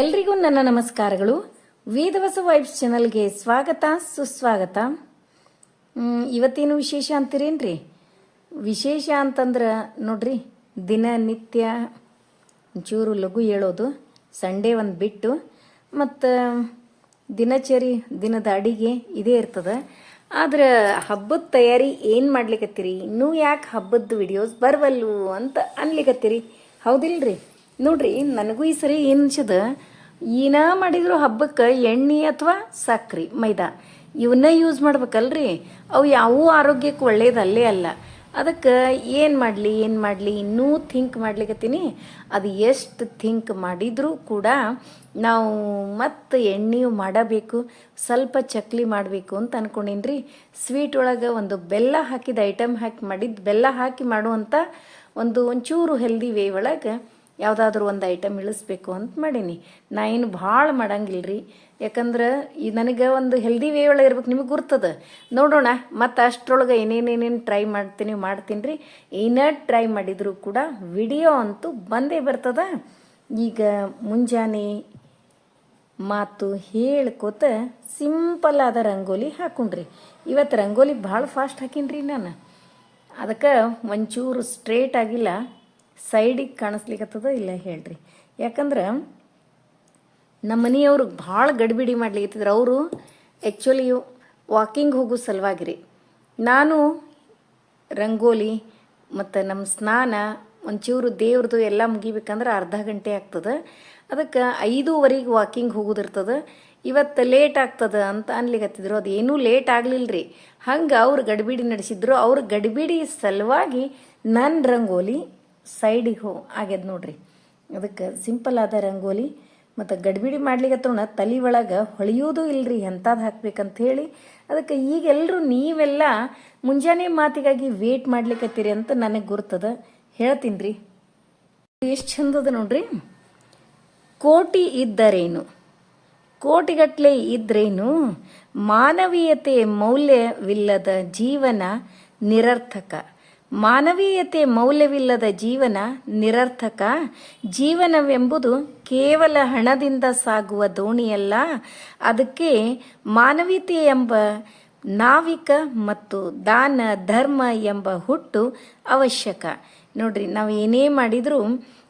ಎಲ್ರಿಗೂ ನನ್ನ ನಮಸ್ಕಾರಗಳು. ವೇದವಸ ವೈಬ್ಸ್ ಚಾನಲ್ಗೆ ಸ್ವಾಗತ, ಸುಸ್ವಾಗತ. ಇವತ್ತೇನು ವಿಶೇಷ ಅಂತೀರೇನ್ರಿ? ವಿಶೇಷ ಅಂತಂದ್ರೆ ನೋಡ್ರಿ ದಿನನಿತ್ಯ ಚೂರು ಲಘು ಹೇಳೋದು, ಸಂಡೇ ಒಂದು ಬಿಟ್ಟು, ಮತ್ತು ದಿನಚರಿ, ದಿನದ ಅಡಿಗೆ ಇದೇ ಇರ್ತದೆ. ಆದ್ರೆ ಹಬ್ಬದ ತಯಾರಿ ಏನು ಮಾಡ್ಲಿಕ್ಕತ್ತೀರಿ ಇನ್ನೂ ಯಾಕೆ ಹಬ್ಬದ ವಿಡಿಯೋಸ್ ಬರವಲ್ವು ಅಂತ ಅನ್ಲಿಕತ್ತೀರಿ. ಹೌದಿಲ್ರಿ? ನೋಡ್ರಿ, ನನಗೂ ಈ ಸರಿ ಏನು ಅನ್ಸದ? ಏನ ಮಾಡಿದ್ರು ಹಬ್ಬಕ್ಕೆ ಎಣ್ಣೆ ಅಥವಾ ಸಕ್ರೆ, ಮೈದಾ. ಇವನ್ನ ಯೂಸ್ ಮಾಡ್ಬೇಕಲ್ರಿ. ಅವು ಯಾವೂ ಆರೋಗ್ಯಕ್ಕೆ ಒಳ್ಳೇದಲ್ಲೇ ಅಲ್ಲ. ಅದಕ್ಕೆ ಏನು ಮಾಡಲಿ ಏನು ಮಾಡಲಿ, ಇನ್ನೂ ಥಿಂಕ್ ಮಾಡ್ಲಿಕ್ಕತ್ತೀನಿ ಅದು ಎಷ್ಟು ಥಿಂಕ್ ಮಾಡಿದರೂ ಕೂಡ ನಾವು ಮತ್ತೆ ಎಣ್ಣೆಯು ಮಾಡಬೇಕು, ಸ್ವಲ್ಪ ಚಕ್ಲಿ ಮಾಡಬೇಕು ಅಂತ ಅನ್ಕೊಂಡೀನಿ ಸ್ವೀಟ್ ಒಳಗೆ ಒಂದು ಬೆಲ್ಲ ಹಾಕಿದ ಐಟಮ್ ಹಾಕಿ ಮಾಡಿದ್ದು ಬೆಲ್ಲ ಹಾಕಿ ಮಾಡುವಂಥ ಒಂದು ಒಂಚೂರು ಹೆಲ್ದಿ ವೇ ಒಳಗೆ ಯಾವುದಾದ್ರೂ ಒಂದು ಐಟಮ್ ಇಳಿಸ್ಬೇಕು ಅಂತ ಮಾಡೀನಿ. ನಾ ಏನು ಭಾಳ ಮಾಡಂಗಿಲ್ಲ ಯಾಕಂದ್ರೆ ಈ ನನಗೆ ಒಂದು ಹೆಲ್ದಿ ವೇ ಒಳಗೆ ಇರ್ಬೇಕು ನಿಮಗೆ ಗುರ್ತದ. ನೋಡೋಣ, ಮತ್ತು ಅಷ್ಟರೊಳಗೆ ಏನೇನೇನೇನು ಟ್ರೈ ಮಾಡ್ತೀನಿ ಮಾಡ್ತೀನಿ ರೀ ಏನೇ ಟ್ರೈ ಮಾಡಿದರೂ ಕೂಡ ವಿಡಿಯೋ ಅಂತೂ ಬಂದೇ ಬರ್ತದ. ಈಗ ಮುಂಜಾನೆ ಮಾತು ಹೇಳ್ಕೋತ ಸಿಂಪಲ್ ಆದ ರಂಗೋಲಿ ಹಾಕೊಂಡ್ರಿ ಇವತ್ತು ರಂಗೋಲಿ ಭಾಳ ಫಾಸ್ಟ್ ಹಾಕೀನಿ ನಾನು. ಅದಕ್ಕೆ ಒಂಚೂರು ಸ್ಟ್ರೇಟ್ ಆಗಿಲ್ಲ. ಸೈಡಿಗೆ ಕಾಣಿಸ್ಲಿಕ್ಕತ್ತದ ಇಲ್ಲ ಹೇಳ್ರಿ. ಯಾಕಂದ್ರೆ ನಮ್ಮ ಮನೆಯವರು ಭಾಳ ಗಡಿಬಿಡಿ ಮಾಡ್ಲಿಕ್ಕತ್ತಿದ್ರು ಅವರು ಆ್ಯಕ್ಚುಲಿ ವಾಕಿಂಗ್ ಹೋಗೋ ಸಲುವಾಗಿ ರೀ ನಾನು ರಂಗೋಲಿ ಮತ್ತು ನಮ್ಮ ಸ್ನಾನ ಒಂಚೂರು ದೇವ್ರದ್ದು ಎಲ್ಲ ಮುಗಿಬೇಕಂದ್ರೆ ಅರ್ಧ ಗಂಟೆ ಆಗ್ತದೆ. ಅದಕ್ಕೆ ಐದೂವರೆಗೆ ವಾಕಿಂಗ್ ಹೋಗೋದಿರ್ತದೆ. ಇವತ್ತು ಲೇಟ್ ಆಗ್ತದೆ ಅಂತ ಅನ್ಲಿಕತ್ತಿದ್ರು. ಅದು ಏನೂ ಲೇಟ್ ಆಗಲಿಲ್ಲ ರೀ ಹಂಗೆ ಅವ್ರು ಗಡಿಬಿಡಿ ನಡೆಸಿದ್ರು. ಅವ್ರ ಗಡಿಬಿಡಿ ಸಲುವಾಗಿ ನನ್ನ ರಂಗೋಲಿ ಸೈಡಿಗೆ ಹೋ, ಆಗ್ಯದ ನೋಡ್ರಿ. ಅದಕ್ಕೆ ಸಿಂಪಲ್ ಆದ ರಂಗೋಲಿ ಮತ್ತು ಗಡಿಬಿಡಿ ಮಾಡ್ಲಿಕ್ಕೆ ತಲೆ ಒಳಗೆ ಹೊಳೆಯೋದು ಇಲ್ರಿ ಎಂಥದ್ದು ಹಾಕ್ಬೇಕಂತ ಹೇಳಿ. ಅದಕ್ಕೆ ಈಗೆಲ್ಲರೂ ನೀವೆಲ್ಲ ಮುಂಜಾನೆ ಮಾತಿಗಾಗಿ ವೇಟ್ ಮಾಡ್ಲಿಕ್ಕತ್ತೀರಿ ಅಂತ ನನಗೆ ಗುರ್ತದ. ಹೇಳ್ತೀನಿ ರೀ ಎಷ್ಟು ಚಂದದ ನೋಡ್ರಿ. ಕೋಟಿ ಇದ್ದರೇನು? ಕೋಟಿಗಟ್ಟಲೆ ಇದ್ರೇನು? ಮಾನವೀಯತೆ ಮೌಲ್ಯವಿಲ್ಲದ ಜೀವನ ನಿರರ್ಥಕ. ಮಾನವೀಯತೆ ಮೌಲ್ಯವಿಲ್ಲದ ಜೀವನ ನಿರರ್ಥಕ. ಜೀವನವೆಂಬುದು ಕೇವಲ ಹಣದಿಂದ ಸಾಗುವ ದೋಣಿಯಲ್ಲ. ಅದಕ್ಕೆ ಮಾನವೀಯತೆ ಎಂಬ ನಾವಿಕ ಮತ್ತು ದಾನ, ಧರ್ಮ ಎಂಬ ಹುಟ್ಟು ಅವಶ್ಯಕ. ನೋಡ್ರಿ, ನಾವು ಏನೇ ಮಾಡಿದರೂ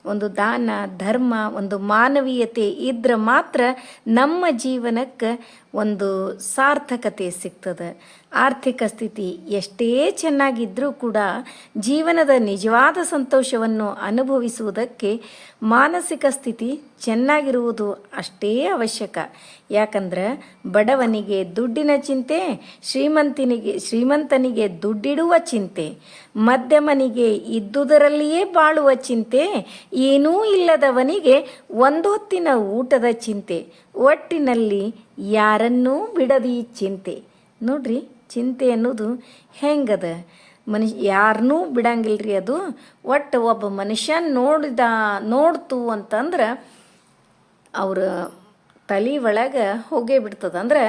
ಒಂದು ದಾನ, ಧರ್ಮ, ಒಂದು ಮಾನವೀಯತೆ ಇದ್ರೆ ಮಾತ್ರ ನಮ್ಮ ಜೀವನಕ್ಕೆ ಒಂದು ಸಾರ್ಥಕತೆ ಸಿಗ್ತದೆ. ಆರ್ಥಿಕ ಸ್ಥಿತಿ ಎಷ್ಟೇ ಚೆನ್ನಾಗಿದ್ದರೂ ಕೂಡ ಜೀವನದ ನಿಜವಾದ ಸಂತೋಷವನ್ನು ಅನುಭವಿಸುವುದಕ್ಕೆ ಮಾನಸಿಕ ಸ್ಥಿತಿ ಚೆನ್ನಾಗಿರುವುದು ಅಷ್ಟೇ ಅವಶ್ಯಕ. ಯಾಕಂದ್ರೆ ಬಡವನಿಗೆ ದುಡ್ಡಿನ ಚಿಂತೆ, ಶ್ರೀಮಂತನಿಗೆ ಶ್ರೀಮಂತನಿಗೆ ದುಡ್ಡಿಡುವ ಚಿಂತೆ, ಮಧ್ಯಮನಿಗೆ ಇದ್ದುದರಲ್ಲಿಯೇ ಬಾಳುವ ಚಿಂತೆ, ಏನೂ ಇಲ್ಲದವನಿಗೆ ಒಂದೊತ್ತಿನ ಊಟದ ಚಿಂತೆ ಒಟ್ಟಿನಲ್ಲಿ ಯಾರನ್ನೂ ಬಿಡದಿ ಚಿಂತೆ. ನೋಡ್ರಿ, ಚಿಂತೆ ಅನ್ನೋದು ಹೆಂಗದ? ಮನುಷ್ಯ ಯಾರನ್ನೂ ಬಿಡಂಗಿಲ್ರಿ ಅದು. ಒಟ್ಟು ಒಬ್ಬ ಮನುಷ್ಯ ನೋಡಿದ, ನೋಡ್ತು ಅಂತಂದ್ರೆ ಅವರ ತಲೆ ಒಳಗೆ ಹೋಗೇ ಬಿಡ್ತದೆ. ಅಂದ್ರೆ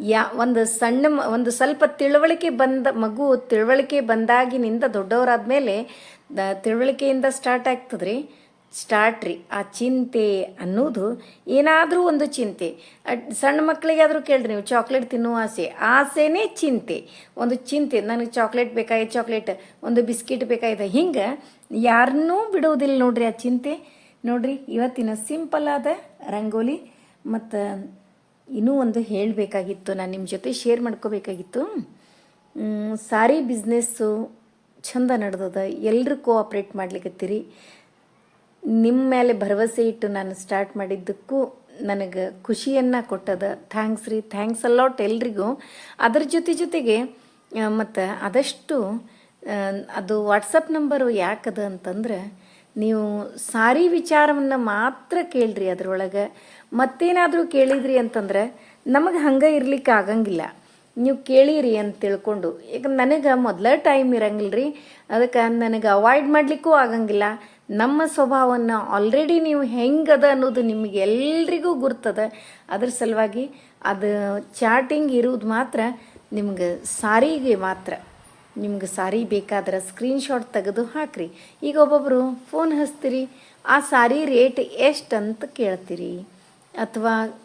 ಯಾ, ಒಂದು ಸಣ್ಣ ಒಂದು ಸ್ವಲ್ಪ ತಿಳುವಳಿಕೆ ಬಂದ, ಮಗು ತಿಳುವಳಿಕೆ ಬಂದಾಗಿನಿಂದ ದೊಡ್ಡವರಾದ ಮೇಲೆ ತಿಳುವಳಿಕೆಯಿಂದ ಸ್ಟಾರ್ಟ್ ಆಗ್ತದ್ರಿ. ಸ್ಟಾರ್ಟ್ ರೀ. ಆ ಚಿಂತೆ ಅನ್ನೋದು ಏನಾದರೂ ಒಂದು ಚಿಂತೆ. ಸಣ್ಣ ಮಕ್ಕಳಿಗಾದರೂ ಕೇಳ್ರಿ ನೀವು ಚಾಕ್ಲೇಟ್ ತಿನ್ನುವ ಆಸೆ. ಆಸೆನೇ ಚಿಂತೆ. ಒಂದು ಚಿಂತೆ, ನನಗೆ ಚಾಕ್ಲೇಟ್ ಬೇಕಾಗಿದೆ ಚಾಕ್ಲೇಟ್ ಒಂದು ಬಿಸ್ಕಿಟ್ ಬೇಕಾಗಿದೆ ಹಿಂಗೆ ಯಾರನ್ನೂ ಬಿಡೋದಿಲ್ಲ ನೋಡ್ರಿ ಆ ಚಿಂತೆ. ನೋಡ್ರಿ, ಇವತ್ತಿನ ಸಿಂಪಲ್ ಆದ ರಂಗೋಲಿ ಮತ್ತು ಇನ್ನೂ ಒಂದು ಹೇಳಬೇಕಾಗಿತ್ತು, ನಾನು ನಿಮ್ಮ ಜೊತೆ ಶೇರ್ ಮಾಡ್ಕೋಬೇಕಾಗಿತ್ತು. ಸಾರಿ ಬಿಸ್ನೆಸ್ಸು ಚಂದ ನಡೆದದ. ಎಲ್ಲರೂ ಕೋಆಪ್ರೇಟ್ ಮಾಡ್ಲಿಕತ್ತೀರಿ. ನಿಮ್ಮ ಮೇಲೆ ಭರವಸೆ ಇಟ್ಟು ನಾನು ಸ್ಟಾರ್ಟ್ ಮಾಡಿದ್ದಕ್ಕೂ ನನಗೆ ಖುಷಿಯನ್ನು ಕೊಟ್ಟದ. ಥ್ಯಾಂಕ್ಸ್ ರೀ. ಥ್ಯಾಂಕ್ಸ್ ಅಲಾಟ್ ಎಲ್ರಿಗೂ. ಅದರ ಜೊತೆ ಜೊತೆಗೆ ಮತ್ತು ಆದಷ್ಟು ಅದು ವಾಟ್ಸಪ್ ನಂಬರು ಯಾಕದ ಅಂತಂದ್ರೆ, ನೀವು ಸಾರಿ ವಿಚಾರವನ್ನು ಮಾತ್ರ ಕೇಳ್ರಿ ಅದರೊಳಗೆ. ಮತ್ತೇನಾದರೂ ಕೇಳಿದ್ರಿ ಅಂತಂದ್ರೆ, ನಮಗೆ ಹಂಗೆ ಇರ್ಲಿಕ್ಕೆ ಆಗಂಗಿಲ್ಲ. ನೀವು ಕೇಳಿರಿ ಅಂತ ತಿಳ್ಕೊಂಡು. ಯಾಕಂದ್ರೆ ನನಗೆ ಮೊದಲ ಟೈಮ್ ಇರಂಗಿಲ್ಲ ರೀ ಅದಕ್ಕೆ ನನಗೆ ಅವಾಯ್ಡ್ ಮಾಡಲಿಕ್ಕೂ ಆಗಂಗಿಲ್ಲ. ನಮ್ಮ ಸ್ವಭಾವವನ್ನು ಆಲ್ರೆಡಿ ನೀವು ಹೆಂಗದ ಅನ್ನೋದು ನಿಮಗೆ ಎಲ್ರಿಗೂ ಗುರ್ತದ. ಅದ್ರ ಸಲುವಾಗಿ ಅದು ಚಾಟಿಂಗ್ ಇರುವುದು ಮಾತ್ರ ನಿಮ್ಗೆ ಸಾರಿಗೆ ಮಾತ್ರ. ನಿಮ್ಗೆ ಸಾರಿ ಬೇಕಾದ್ರೆ ಸ್ಕ್ರೀನ್ಶಾಟ್ ತೆಗೆದು ಹಾಕ್ರಿ. ಈಗ ಒಬ್ಬೊಬ್ಬರು ಫೋನ್ ಹಚ್ತೀರಿ, ಆ ಸಾರಿ ರೇಟ್ ಎಷ್ಟು ಅಂತ ಕೇಳ್ತೀರಿ. ಅಥವಾ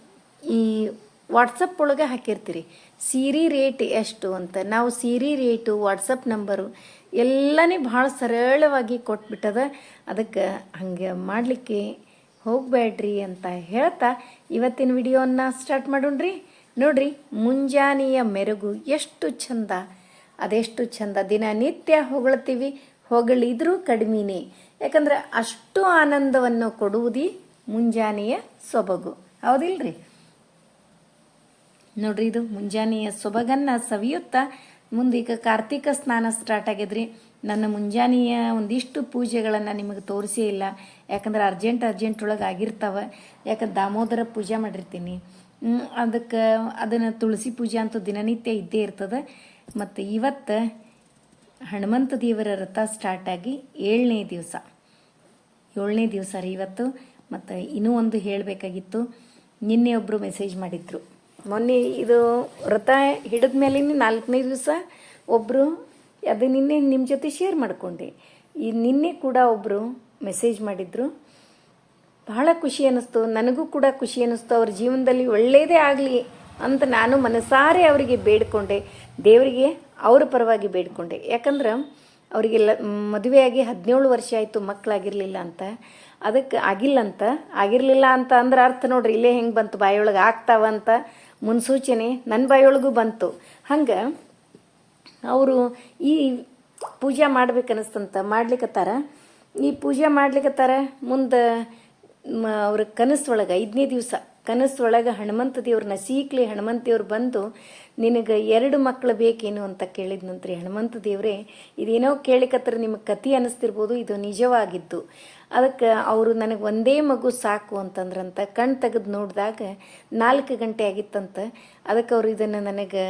ಈ ವಾಟ್ಸಪ್ ಒಳಗೆ ಹಾಕಿರ್ತೀರಿ. ಸೀರೆ ರೇಟ್ ಎಷ್ಟು ಅಂತ. ನಾವು ಸೀರೆ ರೇಟು ವಾಟ್ಸಪ್ ನಂಬರು ಎಲ್ಲನೇ ಭಾಳ ಸರಳವಾಗಿ ಕೊಟ್ಬಿಟ್ಟದ. ಅದಕ್ಕೆ ಹಂಗೆ ಮಾಡಲಿಕ್ಕೆ ಹೋಗಬೇಡ್ರಿ ಅಂತ ಹೇಳ್ತಾ ಇವತ್ತಿನ ವಿಡಿಯೋನ ಸ್ಟಾರ್ಟ್ ಮಾಡೋಣ್ರಿ. ನೋಡ್ರಿ, ಮುಂಜಾನೆಯ ಮೆರುಗು ಎಷ್ಟು ಚಂದ. ಅದೆಷ್ಟು ಚಂದ. ದಿನನಿತ್ಯ ಹೊಗಳ್ತೀವಿ, ಹೊಗಳಿದ್ರೂ ಕಡಿಮೆನೇ. ಯಾಕಂದ್ರೆ ಅಷ್ಟು ಆನಂದವನ್ನು ಕೊಡುವುದೇ ಮುಂಜಾನೆಯ ಸೊಬಗು. ಹೌದಿಲ್ರಿ? ನೋಡ್ರಿ, ಇದು ಮುಂಜಾನೆಯ ಸೊಬಗನ್ನು ಸವಿಯುತ್ತಾ ಮುಂದೀಗ ಕಾರ್ತಿಕ ಸ್ನಾನ ಸ್ಟಾರ್ಟ್ ಆಗಿದ್ರಿ. ನನ್ನ ಮುಂಜಾನೆಯ ಒಂದಿಷ್ಟು ಪೂಜೆಗಳನ್ನು ನಿಮಗೆ ತೋರಿಸೇ ಇಲ್ಲ. ಯಾಕಂದ್ರೆ ಅರ್ಜೆಂಟ್ ಅರ್ಜೆಂಟ್ ಒಳಗೆ ಆಗಿರ್ತಾವೆ. ಯಾಕಂದ್ರೆ ದಾಮೋದರ ಪೂಜೆ ಮಾಡಿರ್ತೀನಿ. ಅದಕ್ಕೆ ಅದನ್ನು ತುಳಸಿ ಪೂಜೆ ಅಂತೂ ದಿನನಿತ್ಯ ಇದ್ದೇ ಇರ್ತದೆ. ಮತ್ತು ಇವತ್ತು ಹನುಮಂತ ದೇವರ ರಥ ಸ್ಟಾರ್ಟ್ ಆಗಿ ಏಳನೇ ದಿವಸ. ಏಳನೇ ದಿವಸ ರೀ ಇವತ್ತು. ಮತ್ತು ಇನ್ನೂ ಒಂದು ಹೇಳಬೇಕಾಗಿತ್ತು. ನಿನ್ನೆ ಒಬ್ಬರು ಮೆಸೇಜ್ ಮಾಡಿದ್ರು. ಮೊನ್ನೆ ಇದು ವ್ರತ ಹಿಡಿದ ಮೇಲೆ ನಾಲ್ಕನೇ ದಿವಸ ಒಬ್ಬರು ಅದು ನಿನ್ನೆ ನಿಮ್ಮ ಜೊತೆ ಶೇರ್ ಮಾಡಿಕೊಂಡೆ. ಈ ನಿನ್ನೆ ಕೂಡ ಒಬ್ಬರು ಮೆಸೇಜ್ ಮಾಡಿದ್ರು. ಬಹಳ ಖುಷಿ ಅನ್ನಿಸ್ತು. ನನಗೂ ಕೂಡ ಖುಷಿ ಅನ್ನಿಸ್ತು. ಅವ್ರ ಜೀವನದಲ್ಲಿ ಒಳ್ಳೆಯದೇ ಆಗಲಿ ಅಂತ ನಾನು ಮನಸಾರೆ ಅವರಿಗೆ ಬೇಡಿಕೊಂಡೆ. ದೇವರಿಗೆ, ಅವರ ಪರವಾಗಿ ಬೇಡಿಕೊಂಡೆ. ಯಾಕಂದ್ರೆ ಅವರಿಗೆಲ್ಲ ಮದುವೆಯಾಗಿ ಹದಿನೇಳು ವರ್ಷ ಆಯಿತು ಮಕ್ಕಳಾಗಿರಲಿಲ್ಲ ಅಂತ. ಅದಕ್ಕೆ ಆಗಿಲ್ಲ ಅಂತ ಆಗಿರಲಿಲ್ಲ ಅಂತ ಅಂದ್ರೆ ಅರ್ಥ ನೋಡ್ರಿ, ಇಲ್ಲೇ ಹೆಂಗೆ ಬಂತು ಬಾಯೊಳಗೆ ಆಗ್ತಾವಂತ ಮುನ್ಸೂಚನೆ ನನ್ನ ಬಾಯೊಳಗೂ ಬಂತು. ಹಂಗೆ ಅವರು ಈ ಪೂಜೆ ಮಾಡ್ಬೇಕನ್ನಿಸ್ತಂತ ಮಾಡ್ಲಿಕ್ಕತ್ತಾರ ಈ ಪೂಜೆ ಮಾಡ್ಲಿಕ್ಕತ್ತಾರ ಮುಂದೆ ಅವ್ರ ಕನಸೊಳಗೆ ಐದನೇ ದಿವಸ ಕನಸೊಳಗೆ ಹನುಮಂತ ದೇವ್ರನ್ನ ಸೀಕ್ಲಿ ಹನುಮಂತ ದೇವ್ರು ಬಂದು ನಿನಗೆ ಎರಡು ಮಕ್ಕಳು ಬೇಕೇನು ಅಂತ ಕೇಳಿದ್ನಂತ್ರಿ ಹನುಮಂತ ದೇವ್ರೆ ಇದೇನೋ ಕೇಳಿಕತ್ರ ನಿಮಗೆ ಕತಿ ಅನ್ನಿಸ್ತಿರ್ಬೋದು ಇದು ನಿಜವಾಗಿದ್ದು. ಅದಕ್ಕೆ ಅವರು ನನಗೆ ಒಂದೇ ಮಗು ಸಾಕು ಅಂತಂದ್ರಂತ ಕಣ್ ತೆಗೆದು ನೋಡಿದಾಗ ನಾಲ್ಕು ಗಂಟೆ ಆಗಿತ್ತಂತ, ಅದಕ್ಕೆ ಅವ್ರು ಇದನ್ನು ನನಗೆ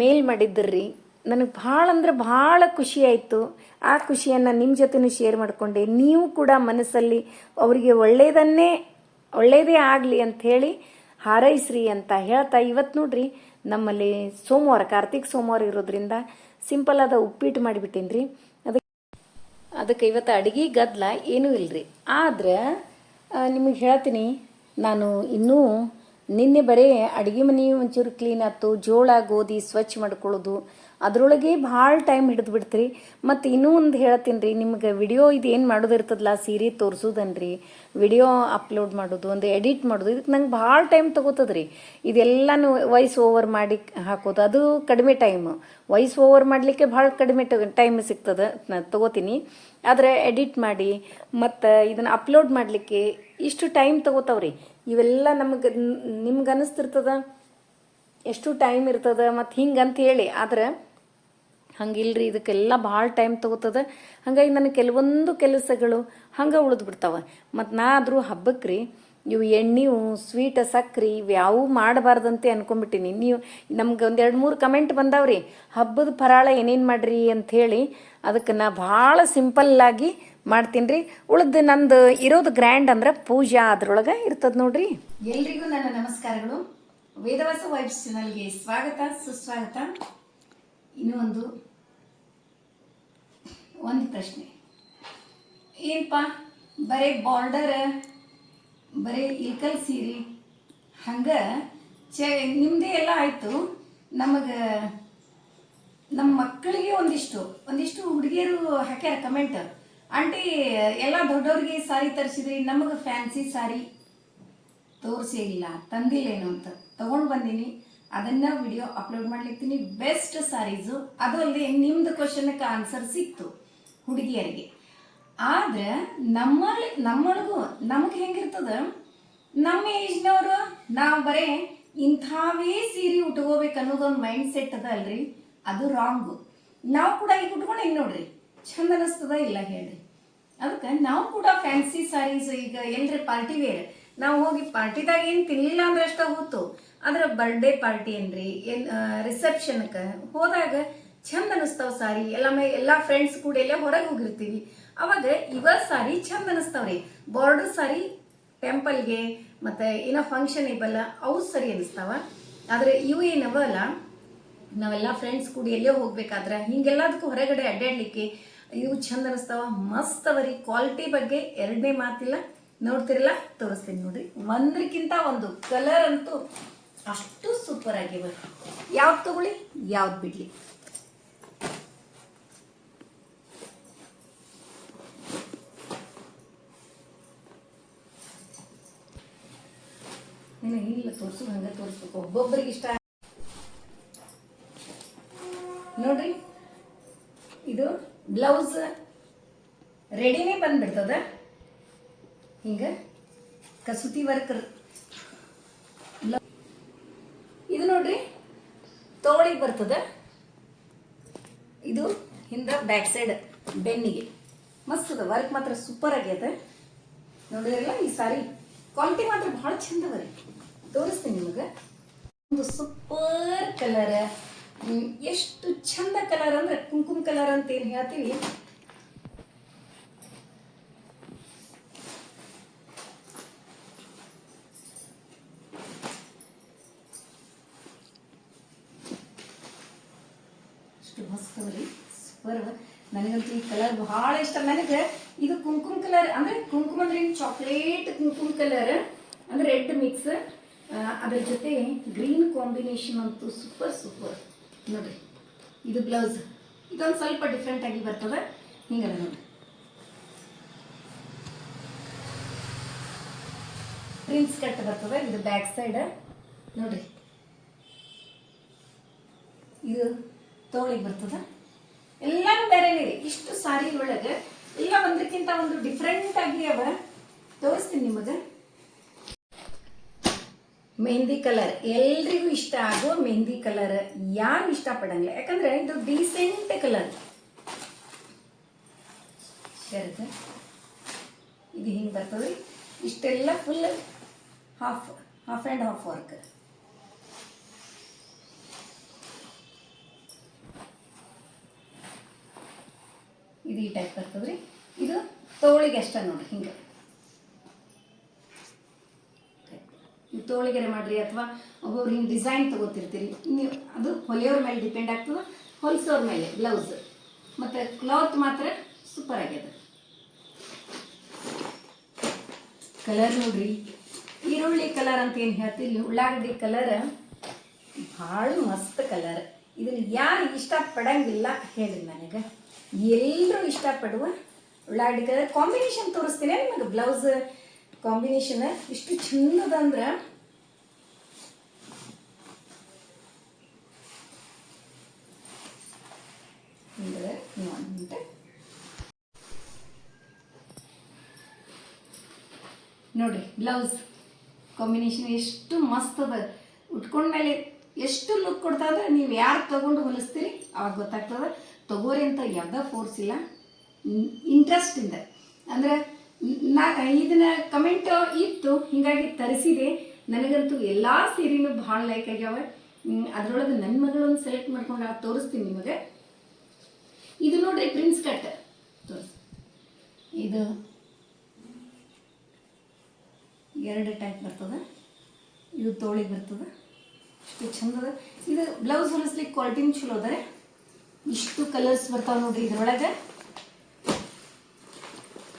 ಮೇಲ್ ಮಾಡಿದ್ದರ್ರಿ ನನಗೆ ಭಾಳ ಅಂದ್ರೆ ಭಾಳ ಖುಷಿ ಆಯಿತು. ಆ ಖುಷಿಯನ್ನು ನಿಮ್ಮ ಜೊತೆನೂ ಶೇರ್ ಮಾಡಿಕೊಂಡೆ. ನೀವು ಕೂಡ ಮನಸ್ಸಲ್ಲಿ ಅವರಿಗೆ ಒಳ್ಳೆಯದನ್ನೇ ಒಳ್ಳೆಯದೇ ಆಗಲಿ ಅಂತ ಹೇಳಿ ಹಾರೈಸ್ರಿ ಅಂತ ಹೇಳ್ತಾ ಇವತ್ತು ನೋಡ್ರಿ, ನಮ್ಮಲ್ಲಿ ಸೋಮವಾರ, ಕಾರ್ತಿಕ್ ಸೋಮವಾರ ಇರೋದ್ರಿಂದ ಸಿಂಪಲ್ ಆದ ಉಪ್ಪಿಟ್ಟು ಮಾಡಿಬಿಟ್ಟೇನ್ರಿ. ಅದಕ್ಕೆ ಇವತ್ತು ಅಡುಗೆ ಗದ್ದಲ ಏನೂ ರೀ ಆದ್ರೆ ನಿಮಗೆ ಹೇಳ್ತೀನಿ, ನಾನು ಇನ್ನೂ ನಿನ್ನೆ ಬರೀ ಅಡುಗೆ ಮನೆ ಒಂಚೂರು ಕ್ಲೀನ್ ಆಯ್ತು, ಜೋಳ, ಗೋಧಿ ಸ್ವಚ್ಛ ಮಾಡ್ಕೊಳ್ಳೋದು, ಅದರೊಳಗೆ ಭಾಳ ಟೈಮ್ ಹಿಡಿದು ಬಿಡ್ತೀರಿ. ಮತ್ತು ಇನ್ನೂ ಒಂದು ಹೇಳ್ತೀನಿ ರೀ ನಿಮ್ಗೆ ವಿಡಿಯೋ ಇದು ಏನು ಮಾಡೋದಿರ್ತದಲ್ಲ ಸೀರೆ ತೋರಿಸೋದನ್ರಿ. ವಿಡಿಯೋ ಅಪ್ಲೋಡ್ ಮಾಡೋದು, ಒಂದು ಎಡಿಟ್ ಮಾಡೋದು ಇದಕ್ಕೆ ನಂಗೆ ಭಾಳ ಟೈಮ್ ತೊಗೋತದ್ರಿ. ಇದೆಲ್ಲನೂ ವಾಯ್ಸ್ ಓವರ್ ಮಾಡಿ ಹಾಕೋದು, ಅದು ಕಡಿಮೆ ಟೈಮ್. ವಾಯ್ಸ್ ಓವರ್ ಮಾಡಲಿಕ್ಕೆ ಭಾಳ ಕಡಿಮೆ ಟೈಮ್ ಸಿಗ್ತದೆ ನಾನು ತಗೋತೀನಿ. ಆದರೆ ಎಡಿಟ್ ಮಾಡಿ, ಮತ್ತು ಇದನ್ನು ಅಪ್ಲೋಡ್ ಮಾಡಲಿಕ್ಕೆ ಇಷ್ಟು ಟೈಮ್ ತೊಗೋತಾವ್ರಿ. ಇವೆಲ್ಲ ನಮಗೆ, ನಿಮ್ಗೆ ಅನ್ನಿಸ್ತಿರ್ತದ ಎಷ್ಟು ಟೈಮ್ ಇರ್ತದೆ, ಮತ್ತು ಹಿಂಗೆ ಅಂತ ಹೇಳಿ. ಆದ್ರೆ ಹಂಗಿಲ್ರಿ, ಇದಕ್ಕೆಲ್ಲ ಭಾಳ ಟೈಮ್ ತಗೋತದ. ಹಂಗಾಗಿ ನನಗೆ ಕೆಲವೊಂದು ಕೆಲಸಗಳು ಹಂಗೆ ಉಳಿದು ಬಿಡ್ತಾವೆ. ಮತ್ತು ನಾ ಆದರೂ ಹಬ್ಬಕ್ಕೆ ರೀ ಇವು ಎಣ್ಣೆವು ಸ್ವೀಟ್ ಸಕ್ರಿ ಇವ್ಯಾವೂ ಮಾಡಬಾರ್ದಂತೆ ಅನ್ಕೊಂಡ್ಬಿಟ್ಟಿನಿ. ನೀವು, ನಮ್ಗೆ ಒಂದು ಎರಡು ಮೂರು ಕಮೆಂಟ್ ಬಂದಾವ್ರಿ, ಹಬ್ಬದ ಫರಾಳ ಏನೇನು ಮಾಡ್ರಿ ಅಂಥೇಳಿ ಅದಕ್ಕೆ ನಾ ಭಾಳ ಸಿಂಪಲ್ಲಾಗಿ ಮಾಡ್ತೀನಿ ರೀ ಉಳ್ದು ನಂದು ಇರೋದು ಗ್ರ್ಯಾಂಡ್ ಅಂದ್ರೆ ಪೂಜಾ ಅದ್ರೊಳಗೆ ಇರ್ತದೆ ನೋಡ್ರಿ. ಎಲ್ರಿಗೂ ನನ್ನ ನಮಸ್ಕಾರಗಳು. ವೇದವಾಸ ವೈಬ್ಸ್ ಚಾನಲ್ಗೆ ಸ್ವಾಗತ, ಸುಸ್ವಾಗತ. ಇನ್ನೂ ಒಂದು ಒಂದು ಪ್ರಶ್ನೆ. ಏನಪ್ಪ, ಬರೀ ಬಾರ್ಡರ್, ಬರೀ ಇಲ್ಕಲ್ ಸೀರೆ, ಹಂಗೆ ಚ ನಿಮ್ಮದೇ ಎಲ್ಲ ಆಯಿತು, ನಮಗೆ ನಮ್ಮ ಮಕ್ಕಳಿಗೆ ಒಂದಿಷ್ಟು ಒಂದಿಷ್ಟು ಹುಡುಗಿಯರು ಹಾಕ್ಯಾರ ಕಮೆಂಟ್. ಆಂಟಿ, ಎಲ್ಲ ದೊಡ್ಡವ್ರಿಗೆ ಸಾರಿ ತರಿಸಿದ್ರಿ, ನಮಗೆ ಫ್ಯಾನ್ಸಿ ಸಾರಿ ತೋರಿಸಿಲ್ಲ ತಂದಿಲ್ಲೇನು ಅಂತ. ತಗೊಂಡು ಬಂದೀನಿ, ಅದನ್ನು ವಿಡಿಯೋ ಅಪ್ಲೋಡ್ ಮಾಡ್ಲಿಕ್ತೀನಿ ಬೆಸ್ಟ್ ಸಾರೀಸು. ಅದು ಅಲ್ಲದೆ ನಿಮ್ಮದು ಕ್ವಶನ್ಗೆ ಆನ್ಸರ್ ಸಿಕ್ತು. ಹುಡುಗಿಯರಿಗೆ. ಆದ್ರೆ ನಮ್ಮಲ್ಲಿ, ನಮ್ಮೊಳಗೂ ನಮಗೆ ಹೆಂಗಿರ್ತದ? ನಮ್ಮ ಏಜ್ನವರು ನಾವು ಬರೇ ಇಂಥಾವೇ ಸೀರೆ ಉಟ್ಕೋಬೇಕು ಅನ್ನೋದೊಂದು ಮೈಂಡ್ ಸೆಟ್ ಅದ ಅಲ್ರಿ? ಅದು ರಾಂಗು ನಾವು ಕೂಡ ಈಗ ಉಟ್ಕೊಂಡು ನೋಡ್ರಿ, ಚಂದ ಅನಿಸ್ತದ ಇಲ್ಲ ಹೇಳ್ರಿ? ಅದಕ್ಕೆ ನಾವು ಕೂಡ ಫ್ಯಾನ್ಸಿ ಸಾರೀಸ್ ಈಗ ಎಲ್ರಿ ಪಾರ್ಟಿ ವೇರ್ ನಾವು ಹೋಗಿ ಪಾರ್ಟಿದಾಗ ಏನು ತಿನ್ಲಿಲ್ಲ ಅಂದ್ರೆ ಅಷ್ಟ ಹೋತು. ಆದ್ರೆ ಬರ್ಡೇ ಪಾರ್ಟಿ ಏನ್ರಿ? ಏನು ರಿಸೆಪ್ಷನ್ಗೆ ಹೋದಾಗ ಚಂದ ಅನಿಸ್ತಾವ ಸಾರಿ. ಎಲ್ಲ ಮೈ ಎಲ್ಲ ಫ್ರೆಂಡ್ಸ್ ಕೂಡ ಎಲ್ಲ ಹೊರಗೆ ಹೋಗಿರ್ತೀವಿ. ಅವಾಗ ಇವ ಸಾರಿ ಚಂದ ಅನಿಸ್ತಾವ್ರಿ. ಬಾರ್ಡರ್ ಸಾರಿ ಟೆಂಪಲ್ಗೆ ಮತ್ತೆ ಏನೋ ಫಂಕ್ಷನ್ ಇಬ್ಬಲ್ಲ ಅವು ಸರಿ ಅನಿಸ್ತಾವ. ಆದ್ರೆ ಇವು ಏನವಲ್ಲ ನಾವೆಲ್ಲ ಫ್ರೆಂಡ್ಸ್ ಕೂಡಿ ಎಲ್ಲೇ ಹೋಗ್ಬೇಕಾದ್ರೆ ಹಿಂಗೆಲ್ಲದಕ್ಕೂ ಹೊರಗಡೆ ಅಡ್ಡಾಡ್ಲಿಕ್ಕೆ ಇವು ಚಂದ ಅನಿಸ್ತಾವ. ಮಸ್ತ್ ಅವರಿ ಕ್ವಾಲಿಟಿ ಬಗ್ಗೆ ಎರಡನೇ ಮಾತಿಲ್ಲ. ನೋಡ್ತಿರಲ್ಲ, ತೋರಿಸ್ತೀನಿ ನೋಡ್ರಿ. ಒಂದ್ರಕ್ಕಿಂತ ಒಂದು ಕಲರ್ ಅಂತೂ ಅಷ್ಟು ಸೂಪರ್ ಆಗಿವೆ ಯಾವ್ದು ತಗೊಳ್ಳಿ? ಯಾವ್ದು ಬಿಡ್ಲಿ? ಇಲ್ಲ ಇಲ್ಲ, ತೋರಿಸು, ಹಂಗೆ ತೋರಿಸ್ಬೇಕು ಒಬ್ಬೊಬ್ಬರಿಗೆ ಇಷ್ಟ ನೋಡ್ರಿ, ಇದು ಬ್ಲೌಸ್ ರೆಡಿನೇ ಬಂದ್ಬಿಡ್ತದ. ಹಿಂಗೆ ಕಸೂತಿ ವರ್ಕ್ ಇದು ನೋಡ್ರಿ, ತೋಳಿಗೆ ಬರ್ತದ. ಇದು ಹಿಂದ ಬ್ಯಾಕ್ ಸೈಡ್ ಬೆನ್ನಿಗೆ. ಮಸ್ತದ ವರ್ಕ್ ಮಾತ್ರ ಸೂಪರ್ ಆಗ್ಯದ ನೋಡಿದ್ರಲ್ಲ ಈ ಸಾರಿ? ಕ್ವಾಲಿಟಿ ಮಾತ್ರ ಭಾಳ ಚಂದ ಅದ ರೀ. ತೋರಿಸ್ತೀನಿ ನಿಮಗೆ. ಒಂದು ಸೂಪರ್ ಕಲರ್ ಎಷ್ಟು ಚಂದ ಕಲರ್ ಅಂದ್ರೆ ಕುಂಕುಮ ಕಲರ್ ಅಂತ ಏನು ಹೇಳ್ತೀವಿ ಅಷ್ಟು ಮಸ್ತ್ ಅದ್ರಿ ಸೂಪರ್ ನನಗಂತೂ ಈ ಕಲರ್ ಬಹಳ ಇಷ್ಟ. ನನಗೆ ಇದು ಕುಂಕುಮ ಕಲರ್ ಅಂದ್ರೆ ಕುಂಕುಮ ಅಂದ್ರೆ ಚಾಕ್ಲೇಟ್ ಕುಂಕುಮ ಕಲರ್ ಅಂದ್ರೆ ರೆಡ್ ಮಿಕ್ಸ್ ಅದ್ರ ಜೊತೆ ಗ್ರೀನ್ ಕಾಂಬಿನೇಷನ್ ಅಂತೂ ಸೂಪರ್ ಸೂಪರ್ ನೋಡ್ರಿ, ಇದು ಬ್ಲೌಸ್ ಇದೊಂದು ಸ್ವಲ್ಪ ಡಿಫ್ರೆಂಟ್ ಆಗಿ ಬರ್ತದೆ. ಹಿಂಗಲ್ಲ ನೋಡಿ ಪ್ರಿನ್ಸ್ ಕಟ್ ಬರ್ತದೆ, ಇದು ಬ್ಯಾಕ್ ಸೈಡ್ ನೋಡ್ರಿ. ಇದು ತೋಳಿಗೆ ಬರ್ತದ. ಎಲ್ಲಾನು ಬೇರೆ ಇಷ್ಟು ಸಾರಿ ಒಳಗೆ ಎಲ್ಲ ಒಂದಕ್ಕಿಂತ ಒಂದು ಡಿಫ್ರೆಂಟ್ ಆಗಿ ಅವ. ತೋರಿಸ್ತೀನಿ ನಿಮಗೆ. ಮೆಹಂದಿ ಕಲರ್ ಎಲ್ರಿಗೂ ಇಷ್ಟ ಆಗೋ ಮೆಹಂದಿ ಕಲರ್ ಯಾರು ಇಷ್ಟಪಡಂಗಿಲ್ಲ. ಯಾಕಂದ್ರೆ ಇದು ಡೀಸೆಂಟ್ ಕಲರ್ ಇದು ಹಿಂಗೆ ಬರ್ತದೆ. ಇಷ್ಟೆಲ್ಲ full half half and half work ಇದು ಈ ಟೈಪ್ ರೀ ಇದು ತೋಳಿಗೆ ಅಷ್ಟ ನೋಡ್ರಿ, ಹಿಂಗೆ. ತೋಳಿಗೆರೆ ಮಾಡ್ರಿ ಅಥವಾ ಒಬ್ಬೊಬ್ರು ಹಿಂಗೆ ಡಿಸೈನ್ ತಗೋತಿರ್ತೀರಿ. ನೀವು ಅದು ಹೊಲಿಯೋರ ಮೇಲೆ ಡಿಪೆಂಡ್ ಆಗ್ತದೆ, ಹೊಲಿಸೋರ ಮೇಲೆ ಬ್ಲೌಸ್ ಮತ್ತು ಕ್ಲಾತ್ ಮಾತ್ರ ಸೂಪರ್ ಆಗ್ಯದ. ಕಲರ್ ನೋಡ್ರಿ. ಈರುಳ್ಳಿ ಕಲರ್ ಅಂತ ಏನು ಹೇಳ್ತೀವಿ ಉಳ್ಳಾಗಡ್ಡಿ ಕಲರ್ ಭಾಳ ಮಸ್ತ್ ಕಲರ್ ಇದನ್ನ ಯಾರು ಇಷ್ಟಪಡಂಗಿಲ್ಲ ಹೇಳಿ ನನಗೆ ಎಲ್ಲರೂ ಇಷ್ಟಪಡುವ ಉಳ್ಳಾಗಡ್ಡಿ ಕಾಂಬಿನೇಷನ್ ತೋರಿಸ್ತೀನಿ. ನಿಮಗೆ ಬ್ಲೌಸ್ ಕಾಂಬಿನೇಷನ್ ಇಷ್ಟು ಚಂದದ ಅಂದ್ರೆ ಹಿಂಗೆ ನೀವು ಒಂದು minute. ನೋಡ್ರಿ ಬ್ಲೌಸ್ ಕಾಂಬಿನೇಷನ್ ಎಷ್ಟು ಮಸ್ತ್ ಅದ. ಉಟ್ಕೊಂಡ್ಮೇಲೆ ಎಷ್ಟು ಲುಕ್ ಕೊಡ್ತಾ ಅಂದ್ರೆ ನೀವು ಯಾರು ತಗೊಂಡು ಹೊಲಿಸ್ತೀರಿ ಅವಾಗ ಗೊತ್ತಾಗ್ತದ. ತಗೋರಿ ಅಂತ ಯಾವ್ದ ಫೋರ್ಸ್ ಇಲ್ಲ. ಇಂಟ್ರೆಸ್ಟ್ ಇಂದ. ಅಂದ್ರೆ, ನಾ ಇದನ್ನ ಕಮೆಂಟ್ ಇತ್ತು, ಹಿಂಗಾಗಿ ತರಿಸಿದೆ. ನನಗಂತೂ ಎಲ್ಲ ಸೀರೆನೂ ಭಾಳ ಲೈಕ್ ಆಗ್ಯಾವ. ಅದ್ರೊಳಗೆ ನನ್ನ ಮಗಳೊಂದು ಸೆಲೆಕ್ಟ್ ಮಾಡ್ಕೊಂಡು ತೋರಿಸ್ತೀನಿ ನಿಮಗೆ. ಇದು ನೋಡ್ರಿ ಪ್ರಿನ್ಸ್ ಕಟ್ ತೋರಿಸಿ. ಇದು ಎರಡು ಟೈಪ್ ಬರ್ತದೆ. ಇದು ತೋಳಿಗೆ ಬರ್ತದೆ. ಇಷ್ಟು ಚಂದದ. ಇದು ಬ್ಲೌಸ್ ಹೊಲಿಸ್ಲಿಕ್ಕೆ ಕ್ವಾಲಿಟಿನೂ ಚಲೋ ಅದ ಇಷ್ಟು ಕಲರ್ಸ್ ಬರ್ತಾವೆ ನೋಡ್ರಿ ಇದ್ರೊಳಗೆ.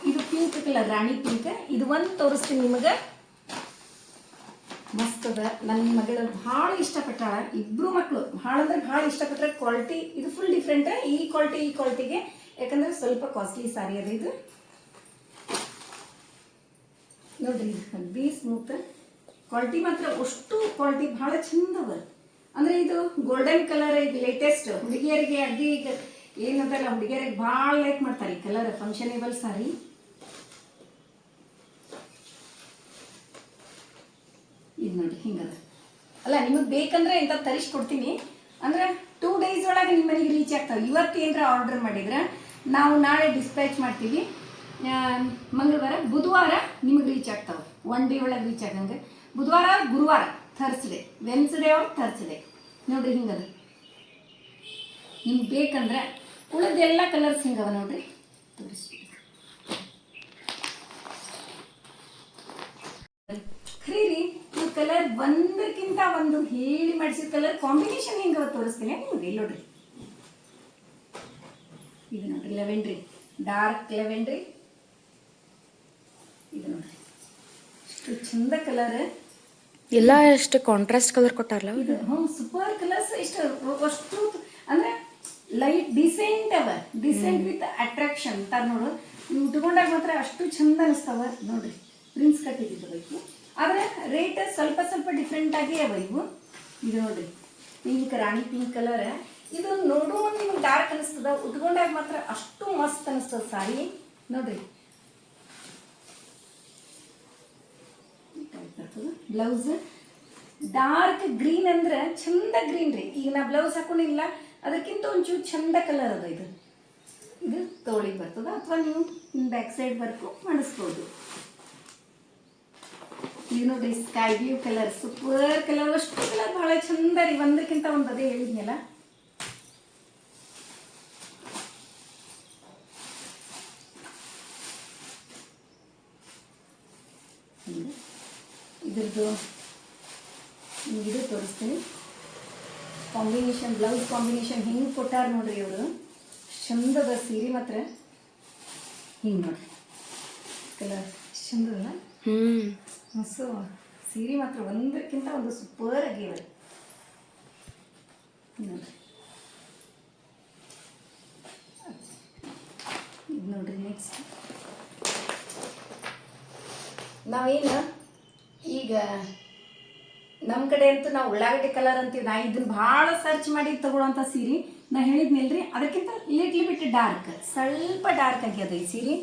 ಇದು ಪಿಂಕ್ ಕಲರ್ ರಾಣಿ ಪಿಂಕ್ ಇದು ಒಂದು ತೋರಿಸ್ತೀನಿ ನಿಮಗೆ. ಮಸ್ತ್ ಅದ ನನ್ನ ಮಗಳು ಭಾಳ ಇಷ್ಟಪಟ್ಟಾಳ ಇಬ್ರು ಮಕ್ಕಳು ಭಾಳ ಅಂದ್ರೆ ಭಾಳ ಇಷ್ಟಪಟ್ರೆ ಕ್ವಾಲಿಟಿ ಇದು ಫುಲ್ ಡಿಫ್ರೆಂಟ್ ಈ ಕ್ವಾಲಿಟಿ ಈ ಕ್ವಾಲಿಟಿಗೆ ಯಾಕಂದ್ರೆ ಸ್ವಲ್ಪ ಕಾಸ್ಟ್ಲಿ ಸಾರಿ ಅದ ಇದು. ನೋಡ್ರಿ ಬಿ ಸ್ಮೂತ್ ಕ್ವಾಲಿಟಿ ಮಾತ್ರ, ಅಷ್ಟು ಕ್ವಾಲಿಟಿ ಭಾಳ ಚಂದ ಅದ. ಅಂದ್ರೆ ಇದು ಗೋಲ್ಡನ್ ಕಲರ್ ಇದು ಲೇಟೆಸ್ಟ್ ಹುಡುಗಿಯರಿಗೆ ಅಗ್ದಿ ಈಗ ಏನಂತಾರ ಹುಡುಗಿಯರಿಗೆ ಭಾಳ ಲೈಕ್ ಮಾಡ್ತಾರೆ ಈ ಕಲರ್ ಫಂಕ್ಷನೇಬಲ್ ಸಾರಿ ಇದು ನೋಡಿ, ಹಿಂಗದ. ಅಲ್ಲ, ನಿಮಗೆ ಬೇಕಂದ್ರೆ ಇಂಥ ತರಿಸ್ಕೊಡ್ತೀನಿ ಅಂದ್ರೆ ಟೂ ಡೇಸ್ ಒಳಗೆ ನಿಮ್ಮ ಮನೆಗೆ ರೀಚ್ ಆಗ್ತಾವೆ. ಇವತ್ತು ಏನರ ಆರ್ಡರ್ ಮಾಡಿದ್ರೆ, ನಾವು ನಾಳೆ ಡಿಸ್ಪ್ಯಾಚ್ ಮಾಡ್ತೀವಿ. ಮಂಗಳವಾರ, ಬುಧವಾರ ನಿಮಗೆ ರೀಚ್ ಆಗ್ತಾವೆ. ಒನ್ ಡೇ ಒಳಗೆ ರೀಚ್ ಆಗಂಗೆ. ಬುಧವಾರ, ಗುರುವಾರ. ಥರ್ಸ್ಡೇ ವೆನ್ಸ್ಡೇ ಆರ್ ಥರ್ಸ್ಡೇ ನೋಡ್ರಿ ಹಿಂಗದ. ನಿಮ್ಗೆ ಬೇಕಂದ್ರೆ ಉಳಿದೆಲ್ಲ ಕಲರ್ಸ್ ಹಿಂಗವ ನೋಡ್ರಿ. ಖರೀರಿ ಈ ಕಲರ್ ಒಂದಕ್ಕಿಂತ ಒಂದು ಹೇಳಿ ಮಾಡಿಸಿದ ಕಲರ್ ಕಾಂಬಿನೇಷನ್ ಹಿಂಗವ ತೋರಿಸ್ತೀನಿ ನಿಮ್ಗೆ ನೋಡ್ರಿ ಇದು ನೋಡ್ರಿ ಲೆವೆಂಡ್ರಿ ಡಾರ್ಕ್ ಲೆವೆಂಡ್ರಿ ಇದು ನೋಡ್ರಿ. ಎಷ್ಟು ಚಂದ ಕಲರ್ ಎಲ್ಲ ಎಷ್ಟು ಕಾಂಟ್ರಾಸ್ಟ್ ಕಲರ್ ಕೊಟ್ಟಾರಲ್ಲ ಇದು ಹ್ಞೂ ಸೂಪರ್ ಕಲರ್ಸ್ ಇಷ್ಟು. ಅಷ್ಟು ಅಂದ್ರೆ ಲೈಟ್ ಡಿಸೆಂಟ್ ಅವ. ಡಿಸೆಂಟ್ ವಿತ್ ಅಟ್ರಾಕ್ಷನ್ ತರ ನೋಡು. ನೀವು ಉಟ್ಕೊಂಡಾಗ ಮಾತ್ರ ಅಷ್ಟು ಚಂದ ಅನಿಸ್ತಾವ ನೋಡ್ರಿ. ಪ್ರಿನ್ಸ್ ಕಟ್ ಇದ್ದಿದ್ದು ಬೇಕು. ಆದ್ರೆ ರೇಟ್ ಸ್ವಲ್ಪ ಸ್ವಲ್ಪ ಡಿಫ್ರೆಂಟ್ ಆಗಿ ಅವ ಇವು. ಇದು ನೋಡ್ರಿ. ಪಿಂಕ್ ರಾಣಿ ಪಿಂಕ್ ಕಲರ್ ಇದು ನೋಡುವ ನಿಮ್ಗೆ ಡಾರ್ಕ್ ಅನಿಸ್ತದ. ಉಟ್ಕೊಂಡಾಗ ಮಾತ್ರ ಅಷ್ಟು ಮಸ್ತ್ ಅನಿಸ್ತದ ಸಾರಿ. ನೋಡ್ರಿ. ಬ್ಲೌಸ್. ಡಾರ್ಕ್ ಗ್ರೀನ್ ಅಂದ್ರೆ ಚಂದ ಗ್ರೀನ್ ರೀ. ಈಗ ನಾ ಬ್ಲೌಸ್ ಹಾಕೊಂಡಿಲ್ಲ, ಅದಕ್ಕಿಂತ ಒಂಚೂರು ಚಂದ ಕಲರ್ ಅದ ಇದು. ಇದು ತೋಳಿಗೆ ಬರ್ತದ ಅಥವಾ ನೀವು ಬ್ಯಾಕ್ ಸೈಡ್ ವರ್ಕು ಮಾಡಿಸ್ಬೋದು ಇದು ನೋಡ್ರಿ sky blue colour super colour ಅಷ್ಟು ಕಲರ್ ಬಹಳ ಚಂದ ರೀ. ಒಂದಕ್ಕಿಂತ ಒಂದು ಅದೇ ಹೇಳಿದ್ನಲ್ಲ. ಇದ್ರದ್ದು ಇದು ತೋರಿಸ್ತೀನಿ. ಕಾಂಬಿನೇಷನ್ ಬ್ಲೌಸ್ ಕಾಂಬಿನೇಷನ್ ಹಿಂಗೆ ಕೊಟ್ಟಾರ ನೋಡ್ರಿ ಇವರು? ಚಂದದ ಸೀರೆ ಮಾತ್ರ ಹಿಂಗೆ ನೋಡ್ರಿ. ಕಲರ್ ಚಂದ ಸೊ ಸೀರೆ ಮಾತ್ರ ಒಂದಕ್ಕಿಂತ ಒಂದು ಸೂಪರ್ ಆಗಿವೆ ನೋಡ್ರಿ. ಇದು ನೋಡ್ರಿ ನೆಕ್ಸ್ಟ್ ನಾವೇನು ಈಗ ನಮ್ಮ ಕಡೆ ಅಂತೂ ನಾವು ಉಳ್ಳಾಗಡ್ಡಿ ಕಲರ್ ಅಂತೀವಿ ನಾ ಇದನ್ನ ಭಾಳ ಸರ್ಚ್ ಮಾಡಿ ತಗೊಳ್ಳೋಂಥ ಸೀರೆ. ನಾ ಹೇಳಿದ್ನಿಲ್ರಿ? ಅದಕ್ಕಿಂತ ಲಿಟ್ಲಿ ಬಿಟ್ ಡಾರ್ಕ್ ಸ್ವಲ್ಪ ಡಾರ್ಕ್ ಆಗ್ಯದ ಈ ಸೀರೆ.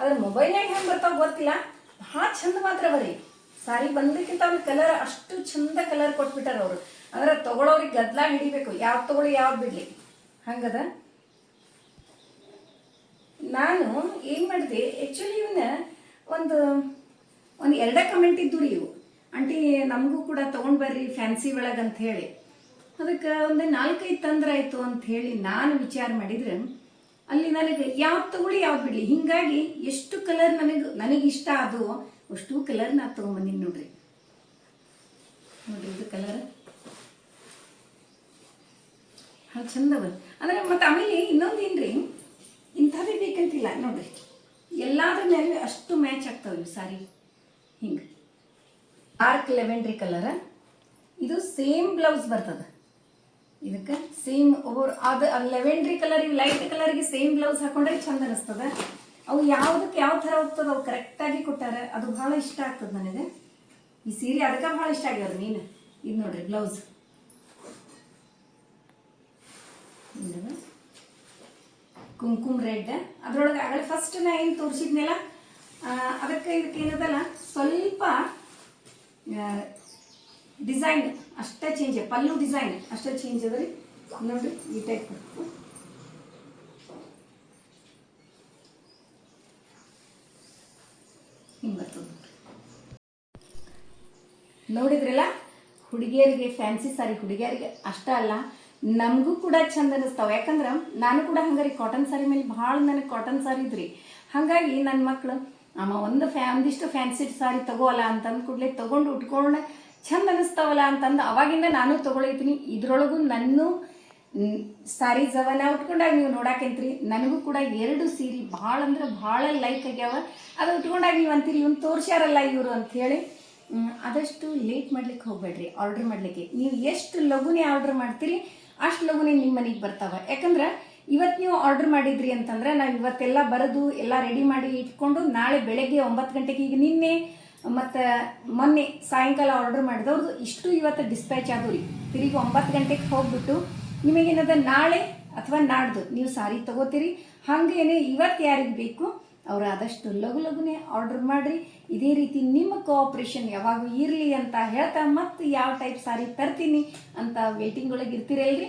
ಅದ್ರ ಮೊಬೈಲ್ನಾಗ ಹೆಂಗೆ ಬರ್ತಾವ ಗೊತ್ತಿಲ್ಲ. ಭಾಳ ಚಂದ ಮಾತ್ರ ಬರೀ. ಸಾರಿ ಬಂದಕ್ಕಿಂತ ಅವ್ರ ಕಲರ್ ಅಷ್ಟು ಚಂದ ಕಲರ್ ಕೊಟ್ಬಿಟ್ಟಾರ ಅವರು. ಅಂದ್ರೆ ತಗೊಳ್ಳೋರಿಗೆ ಗದ್ಲ ಹಿಡಿಬೇಕು. ಯಾವ್ದು ತಗೊಳ್ಳಿ, ಯಾವ್ದು ಬಿಡ್ಲಿ. ಹಂಗದ? ನಾನು ಏನು ಮಾಡಿದೆ ಆ್ಯಕ್ಚುಲಿ ಇವನ್ನ ಒಂದು ಎರಡೇ ಕಮೆಂಟ್ ಇದ್ದು ರೀ ಇವು. ಆಂಟಿ, ನಮಗೂ ಕೂಡ ತೊಗೊಂಡು ಬರ್ರಿ ಫ್ಯಾನ್ಸಿ ಒಳಗೆ ಅಂತ ಹೇಳಿ. ಅದಕ್ಕೆ ಒಂದು ನಾಲ್ಕೈದು ತಂದ್ರಾಯ್ತು ಅಂತ ಹೇಳಿ ನಾನು ವಿಚಾರ ಮಾಡಿದ್ರೆ, ಅಲ್ಲಿ ನನಗೆ ಯಾವ್ದು ತಗೊಳ್ಳಿ ಯಾವ್ದು ಬಿಡಲಿ? ಹಿಂಗಾಗಿ ಎಷ್ಟು ಕಲರ್ ನನಗೆ ನನಗೆ ಇಷ್ಟ ಅದು, ಅಷ್ಟು ಕಲರ್ ನಾ ತೊಗೊಂಬಂದಿನಿ ನೋಡ್ರಿ. ನೋಡ್ರಿ ಇದು ಕಲರ್ ಹಾಂ, ಚಂದ ಅಂದ್ರೆ ಮತ್ತೆ ಆಮೇಲೆ ಇನ್ನೊಂದು ಏನ್ರಿ? ಇಂಥದ್ದೇ ಬೇಕಂತಿಲ್ಲ ನೋಡ್ರಿ. ಎಲ್ಲಾದ್ರ ಮೇಲೆ ಅಷ್ಟು ಮ್ಯಾಚ್ ಆಗ್ತಾವೆ ಸಾರಿ. ಹಿಂಗೆ. ಆರ್ಕ್ ಲೆವೆಂಡ್ರಿ ಕಲರ ಇದು ಸೇಮ್ ಬ್ಲೌಸ್ ಬರ್ತದ. ಇದಕ್ಕೆ ಸೇಮ್ ಓವರ್ ಅದು ಲೆವೆಂಡ್ರಿ ಕಲರಿಗೆ ಲೈಟ್ ಕಲರ್ಗೆ ಸೇಮ್ ಬ್ಲೌಸ್ ಹಾಕೊಂಡ್ರೆ ಚಂದ ಅನಿಸ್ತದ. ಅವು ಯಾವುದಕ್ಕೆ ಯಾವ ಥರ ಹೋಗ್ತದ ಅವು ಕರೆಕ್ಟಾಗಿ ಕೊಟ್ಟಾರೆ, ಅದು ಭಾಳ ಇಷ್ಟ ಆಗ್ತದೆ ನನಗೆ. ಈ ಸೀರೆ ಅದಕ್ಕೆ ಭಾಳ ಇಷ್ಟ ಆಗ್ಯದ ನೀನು. ಇದು ನೋಡ್ರಿ ಬ್ಲೌಸ್ ಕುಂಕುಮ್ ರೆಡ್ ಅದ್ರೊಳಗೆ ಆಗಲೇ ಫಸ್ಟ್ ನಾ ಏನು ತೋರಿಸಿದ್ನಲ್ಲ ಅದಕ್ಕೆ ಇದಕ್ಕೆ ಏನದಲ್ಲ? ಸ್ವಲ್ಪ ಡಿಸೈನ್ ಅಷ್ಟೇ ಚೇಂಜ್ ಪಲ್ಲು ಡಿಸೈನ್ ಅಷ್ಟೇ ಚೇಂಜ್ ಅದ ರೀ. ನೋಡ್ರಿ ಈ ಟೈಪ್ ನೋಡಿದ್ರಲ್ಲ, ಹುಡುಗಿಯರಿಗೆ ಫ್ಯಾನ್ಸಿ ಸಾರಿ ಹುಡುಗಿಯರಿಗೆ ಅಷ್ಟ ಅಲ್ಲ, ನಮಗೂ ಕೂಡ ಚಂದ ಅನಿಸ್ತಾವ. ಯಾಕಂದ್ರೆ, ನಾನು ಕೂಡ ಹಂಗಾರಿ ಕಾಟನ್ ಸಾರಿ ಮೇಲೆ ಭಾಳ ನನಗೆ ಕಾಟನ್ ಸಾರಿ ಇದ್ರಿ. ಹಾಗಾಗಿ ನನ್ನ ಮಕ್ಕಳು ಅಮ್ಮ ಒಂದು ಫ್ಯಾ ಒಂದಿಷ್ಟು ಫ್ಯಾನ್ಸಿ ಸಾರಿ ತಗೋಲ್ಲ ಅಂತಂದು ಕೂಡಲೇ ತೊಗೊಂಡು ಉಟ್ಕೊಂಡು ಚಂದ ಅನಿಸ್ತಾವಲ್ಲ ಅಂತಂದು ಅವಾಗಿಂದ ನಾನು ತೊಗೊಳೈತೀನಿ. ಇದ್ರೊಳಗೂ ನನ್ನ ಸಾರೀಸ್ ಅವ ನಾ ಉಟ್ಕೊಂಡಾಗ ನೀವು ನೋಡಾಕಂತ್ರಿ. ನನಗೂ ಕೂಡ ಎರಡು ಸೀರೆ ಭಾಳ ಅಂದ್ರೆ ಭಾಳ ಲೈಕ್ ಆಗ್ಯಾವ. ಅದು ಉಟ್ಕೊಂಡಾಗ ನೀವು ಅಂತೀರಿ ಇವ್ನು ತೋರ್ಸ್ಯಾರಲ್ಲ ಇವರು ಹ್ಮ್, ಆದಷ್ಟು ಲೇಟ್ ಮಾಡ್ಲಿಕ್ಕೆ ಹೋಗ್ಬೇಡ್ರಿ ಆರ್ಡರ್ ಮಾಡ್ಲಿಕ್ಕೆ. ನೀವು ಎಷ್ಟು ಲಘುನೇ ಆರ್ಡರ್ ಮಾಡ್ತೀರಿ ಅಷ್ಟು ಲಘುನೇ ನಿಮ್ಮ ಮನೆಗೆ ಬರ್ತಾವ. ಯಾಕಂದ್ರೆ ಇವತ್ತು ನೀವು ಆರ್ಡರ್ ಮಾಡಿದ್ರಿ ಅಂತಂದ್ರೆ ನಾವು ಇವತ್ತೆಲ್ಲ ಬರೆದು ಎಲ್ಲ ರೆಡಿ ಮಾಡಿ ಇಟ್ಕೊಂಡು ನಾಳೆ ಬೆಳಗ್ಗೆ ಒಂಬತ್ತು ಗಂಟೆಗೆ ಈಗ ನಿನ್ನೆ ಮತ್ತು ಮೊನ್ನೆ ಸಾಯಂಕಾಲ ಆರ್ಡರ್ ಮಾಡಿದವ್ರದ್ದು ಇಷ್ಟು ಇವತ್ತು ಡಿಸ್ಪ್ಯಾಚ್ ಆದವು ರೀ. ತಿರುಗಿ ಒಂಬತ್ತು ಗಂಟೆಗೆ ಹೋಗ್ಬಿಟ್ಟು ನಿಮಗೇನದ ನಾಳೆ ಅಥವಾ ನಾಡ್ದು ನೀವು ಸಾರಿ ತಗೋತೀರಿ. ಹಾಗೇನೆ ಇವತ್ತು ಯಾರಿಗೆ ಬೇಕು ಅವರು ಆದಷ್ಟು ಲಘು ಲಘುನೇ ಆರ್ಡರ್ ಮಾಡಿರಿ. ಇದೇ ರೀತಿ ನಿಮ್ಮ ಕೋಆಪ್ರೇಷನ್ ಯಾವಾಗ ಇರಲಿ ಅಂತ ಹೇಳ್ತಾ ಮತ್ತೆ ಯಾವ ಟೈಪ್ ಸಾರಿ ತರ್ತೀನಿ ಅಂತ ವೇಟಿಂಗ್ ಒಳಗೆ ಇರ್ತೀರಲ್ರಿ?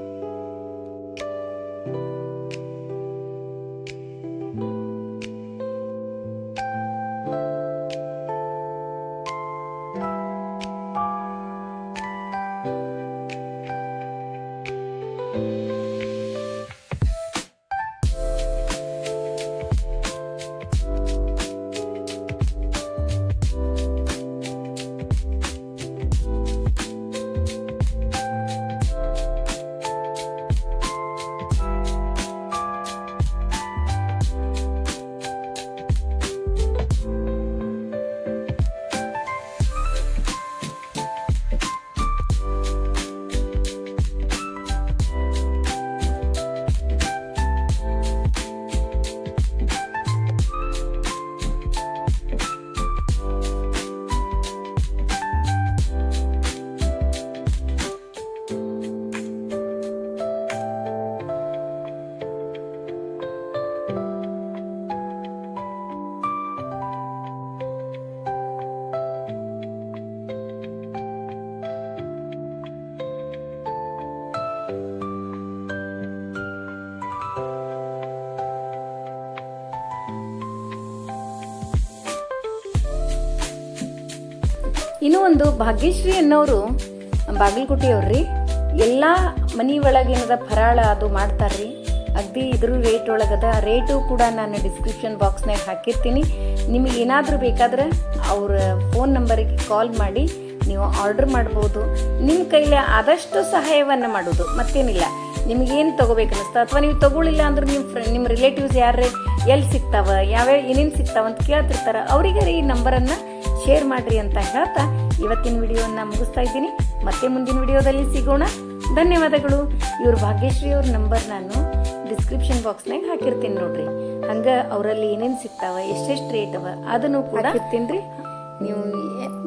ಒಂದು ಭಾಗ್ಯಶ್ರೀ ಅನ್ನೋರು ಬಾಗಲಕೋಟೆಯವ್ರಿ ಎಲ್ಲ ಮನಿ ಒಳಗೇನದ ಫರಾಳ ಅದು ಮಾಡ್ತಾರ್ರಿ, ಅಗ್ದಿ ಇದ್ರ ರೇಟ್ ಒಳಗದ ರೇಟು ಕೂಡ ನಾನು ಡಿಸ್ಕ್ರಿಪ್ಷನ್ ಬಾಕ್ಸ್ನಾಗ ಹಾಕಿರ್ತೀನಿ. ನಿಮಗೆ ಏನಾದರೂ ಬೇಕಾದ್ರೆ ಅವ್ರ ಫೋನ್ ನಂಬರಿಗೆ ಕಾಲ್ ಮಾಡಿ, ನೀವು ಆರ್ಡರ್ ಮಾಡ್ಬೋದು. ನಿಮ್ಮ ಕೈಲಿ ಆದಷ್ಟು ಸಹಾಯವನ್ನು ಮಾಡೋದು, ಮತ್ತೇನಿಲ್ಲ. ನಿಮಗೇನು ತಗೋಬೇಕು ಅನಿಸ್ತಾ ಅಥವಾ ನೀವು ತಗೊಳ್ಳಿಲ್ಲ ಅಂದ್ರೆ ನಿಮ್ಮ ಫ್ರೆ ನಿಮ್ಮ ರಿಲೇಟಿವ್ಸ್ ಯಾರೇ ಎಲ್ಲಿ ಸಿಗ್ತಾವ, ಯಾವ್ಯಾವ ಏನೇನು ಸಿಗ್ತಾವ ಅಂತ ಕೇಳ್ತಿರ್ತಾರ. ಅವರಿಗೆ ಈ ನಂಬರನ್ನು ಶೇರ್ ಮಾಡಿರಿ ಅಂತ ಹೇಳ್ತಾ ಇವತ್ತಿನ ವಿಡಿಯೋನ ಮುಗಿಸ್ತಾ ಇದ್ದೀನಿ. ಮತ್ತೆ ಮುಂದಿನ ವಿಡಿಯೋದಲ್ಲಿ ಸಿಗೋಣ. ಧನ್ಯವಾದಗಳು. ಇವ್ರ ಭಾಗ್ಯಶ್ರೀ ಅವ್ರ ನಂಬರ್ ನಾನು ಡಿಸ್ಕ್ರಿಪ್ಷನ್ ಬಾಕ್ಸ್ನಾಗ ಹಾಕಿರ್ತೀನಿ ನೋಡ್ರಿ. ಹಂಗ ಅವರಲ್ಲಿ ಏನೇನು ಸಿಗ್ತಾವ ಎಷ್ಟೆಷ್ಟು ರೇಟ್ ಅವ ಅದನ್ನು ಕೂಡ ಹಾಕಿರ್ತೀನಿ ರೀ. ನೀವು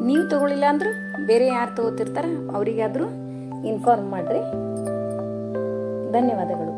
ನೀವು ತಗೊಳ್ಳಿಲ್ಲ ಅಂದ್ರೆ ಬೇರೆ ಯಾರು ತಗೋತಿರ್ತಾರ ಅವರಿಗಾದ್ರೂ ಇನ್ಫಾರ್ಮ್ ಮಾಡ್ರಿ. ಧನ್ಯವಾದಗಳು.